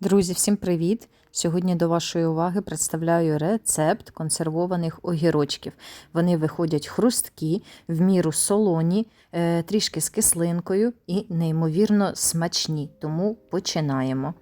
Друзі, всім привіт! Сьогодні до вашої уваги представляю рецепт консервованих огірочків. Вони виходять хрусткі, в міру солоні, е, трішки з кислинкою і неймовірно смачні. Тому починаємо.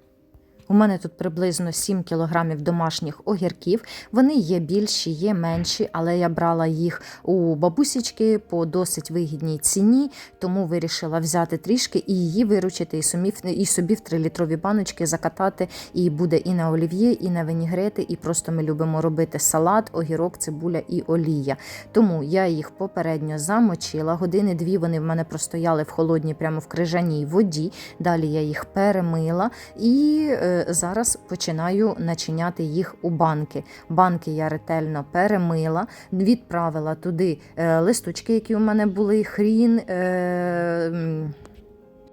У мене тут приблизно 7 кілограмів домашніх огірків. Вони є більші, є менші, але я брала їх у бабусічки по досить вигідній ціні, тому вирішила взяти трішки і її виручити, і собі, і собі в 3-літрові баночки закатати. І буде і на олів'є, і на вінігрети, і просто ми любимо робити салат, огірок, цибуля і олія. Тому я їх попередньо замочила. Години-дві вони в мене простояли в холодній, прямо в крижаній воді. Далі я їх перемила і. Е, зараз починаю начиняти їх у банки. Банки я ретельно перемила, відправила туди е, листочки, які у мене були, хрін.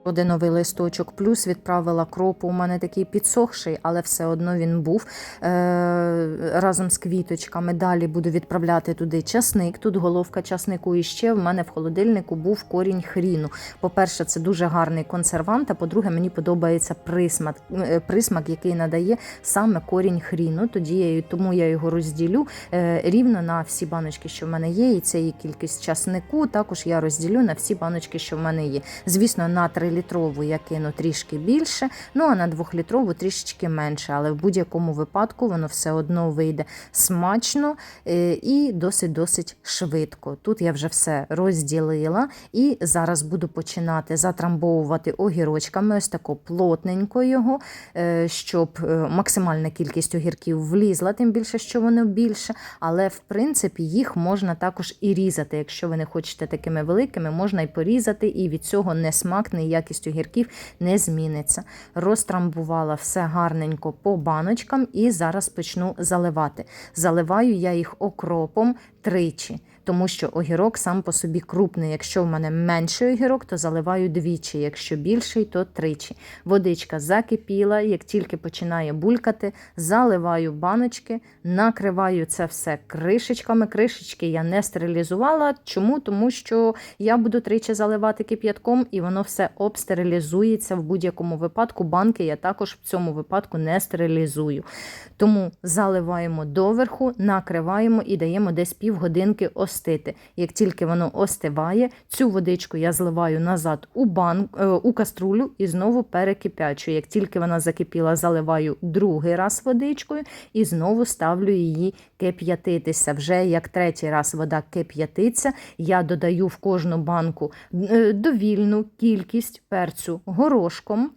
Е, м, один новий листочок, плюс відправила кропу. У мене такий підсохший, але все одно він був е- разом з квіточками. Далі буду відправляти туди часник. Тут головка часнику і ще в мене в холодильнику був корінь хріну. По-перше, це дуже гарний консервант. А по-друге, мені подобається присмак, е, присмак, який надає саме корінь хріну. Тоді я тому я його розділю е, рівно на всі баночки, що в мене є. І це є кількість часнику. Також я розділю на всі баночки, що в мене є. Звісно, на 3-літрову я кину трішки більше, ну а на 2-літрову трішечки менше. Але в будь-якому випадку воно все одно вийде смачно е, і досить-досить швидко. Тут я вже все розділила і зараз буду починати затрамбовувати огірочками, ось тако плотненько його, е, щоб е, максимальна кількість огірків влізла, тим більше, що воно більше. Але в принципі їх можна також і різати. Якщо ви не хочете такими великими, можна і порізати, і від цього не смак, не якість огірків не зміниться. Розтрамбувала все гарненько по баночкам і зараз почну заливати. Заливаю я їх окропом тричі. Тому що огірок сам по собі крупний. Якщо в мене менший огірок, то заливаю двічі. Якщо більший, то тричі. Водичка закипіла, як тільки починає булькати, заливаю баночки, накриваю це все кришечками. Кришечки я не стерилізувала. Чому? Тому що я буду тричі заливати кип'ятком, і воно все обстерилізується в будь-якому випадку. Банки я також в цьому випадку не стерилізую. Тому заливаємо доверху, накриваємо і даємо десь півгодинки остити. Як тільки воно остиває, цю водичку я зливаю назад у бан, е, у каструлю і знову перекипячую. Як тільки вона закипіла, заливаю другий раз водичкою і знову ставлю її кип'ятитися. Вже як третій раз вода кип'ятиться, я додаю в кожну банку е, довільну кількість перцю горошком.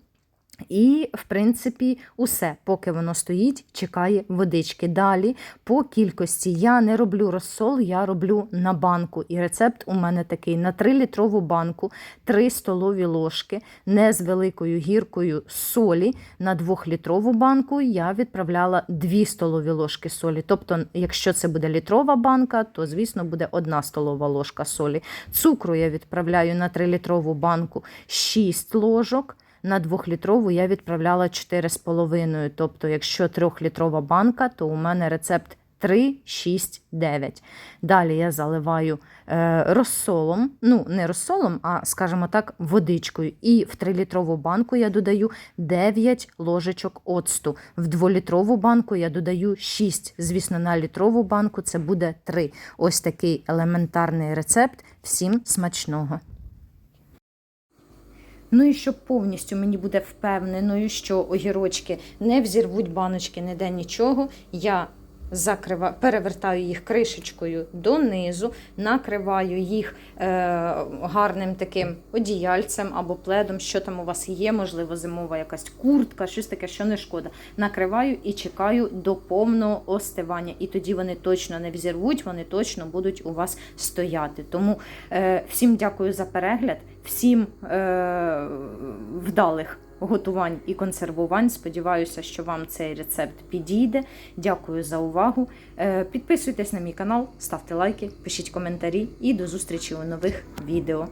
І, в принципі, усе, поки воно стоїть, чекає водички. Далі, по кількості, я не роблю розсол, я роблю на банку. І рецепт у мене такий: на 3-літрову банку 3 столові ложки, не з великою гіркою солі. На 2-літрову банку я відправляла 2 столові ложки солі. Тобто, якщо це буде літрова банка, то, звісно, буде 1 столова ложка солі. Цукру я відправляю на 3-літрову банку 6 ложок. На 2-літрову я відправляла 4,5. Тобто, якщо 3-літрова банка, то у мене рецепт 3, 6, 9. Далі я заливаю е, розсолом, ну, не розсолом, а, скажімо так, водичкою. І в 3-літрову банку я додаю 9 ложечок оцту. В 2-літрову банку я додаю 6. Звісно, на літрову банку це буде 3. Ось такий елементарний рецепт. Всім смачного! Ну і щоб повністю мені буде впевненою, що огірочки не взірвуть баночки, ніде нічого, я закрива... перевертаю їх кришечкою донизу, накриваю їх е... гарним таким одіяльцем або пледом, що там у вас є, можливо, зимова якась куртка, щось таке, що не шкода. Накриваю і чекаю до повного остивання. І тоді вони точно не взірвуть, вони точно будуть у вас стояти. Тому е... всім дякую за перегляд, всім е... вдалих готувань і консервувань. Сподіваюся, що вам цей рецепт підійде. Дякую за увагу. Е, Підписуйтесь на мій канал, ставте лайки, пишіть коментарі і до зустрічі у нових відео.